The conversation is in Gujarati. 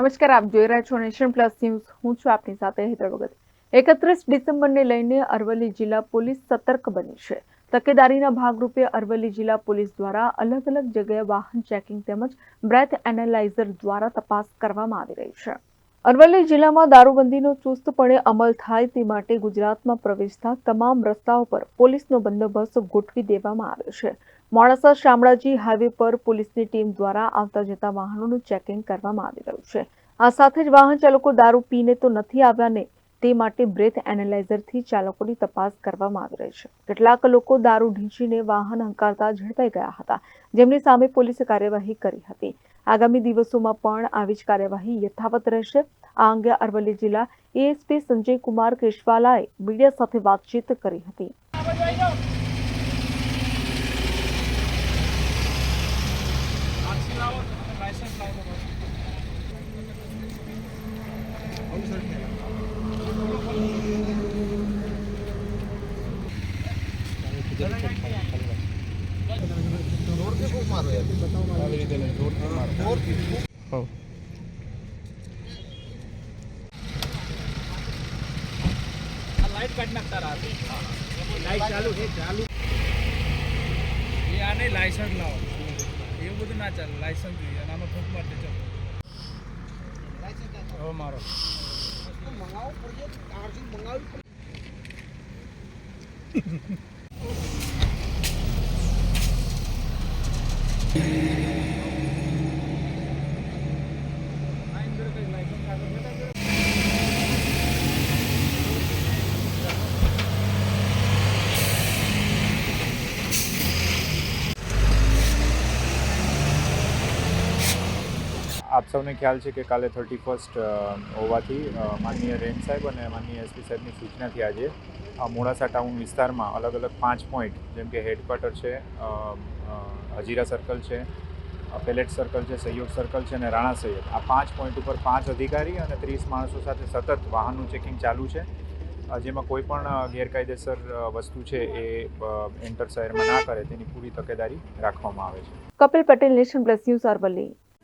નમસ્કાર, આપ જોઈ રહ્યા છો નેશન પ્લસ ન્યૂઝ. હું છું આપની સાથે હેતર ભગત. એકત્રીસ ડિસેમ્બરને લઈને અરવલ્લી જિલ્લા પોલીસ સતર્ક બની છે. તકેદારીના ભાગરૂપે અરવલ્લી જિલ્લા પોલીસ દ્વારા અલગ અલગ જગ્યાએ વાહન ચેકિંગ તેમજ બ્રેથ એનાલાઇઝર દ્વારા તપાસ કરવામાં આવી રહી છે. અરવલ્લી જિલ્લામાં દારૂબંધીનો ચુસ્તપણે અમલ થાય તે માટે ગુજરાતમાં પ્રવેશતા તમામ રસ્તાઓ પર પોલીસનો બંદોબસ્ત ગોઠવી દેવામાં આવ્યો છે. મોડાસા શામળાજી હાઈવે પર પોલીસની ટીમ દ્વારા આવતા જતા વાહનોનું ચેકિંગ કરવામાં આવી રહ્યું છે. આ સાથે જ વાહન ચાલકો દારૂ પીને તો નથી આવ્યા ને તે માટે બ્રેથ એનાલાઇઝરથી ચાલકોની તપાસ કરવામાં આવી રહી છે. કેટલાક લોકો દારૂ ઢીંચીને વાહન હંકારતા ઝડપાઈ ગયા હતા. જેમની સામે પોલીસે કાર્યવાહી કરી હતી. આગામી દિવસોમાં પણ આવી જ કાર્યવાહી યથાવત રહેશે. આ અંગે અરવલ્લી જિલ્લા એએસપી સંજય કુમાર કેશવાલાએ મીડિયા સાથે વાતચીત કરી હતી. આરસી લાઈટ કાઢી નાખતા લાઈટ ચાલુ છે ચાલુ એ આ નહીં લાયસન્સ લાવો એવું બધું ના ચાલે લાયસન્સ જોઈએ અને આમાં દેજો હવે મારો. આ અંદર કઈ લાયસન્સ કાગળ બેઠા છે? આપ સૌને ખ્યાલ છે કે કાલે થર્ટી ફર્સ્ટ હોવાથી માનનીય રેન્જ સાહેબ અને માનનીય એસપી સાહેબની સૂચનાથી આજે મોડાસા ટાઉન વિસ્તારમાં અલગ અલગ પાંચ પોઈન્ટ જેમ કે હેડક્વાર્ટર છે હજીરા સર્કલ છે પેલેટ સર્કલ છે, સહયોગ સર્કલ છે અને રાણા સૈયદ આ પાંચ પોઈન્ટ ઉપર પાંચ અધિકારી અને ત્રીસ માણસો સાથે સતત વાહનનું ચેકિંગ ચાલુ છે. જેમાં કોઈ પણ ગેરકાયદેસર વસ્તુ છે એ એન્ટર શહેરમાં ના કરે તેની પૂરી તકેદારી રાખવામાં આવે છે. Kapil Patel Nation Plus News Aravalli.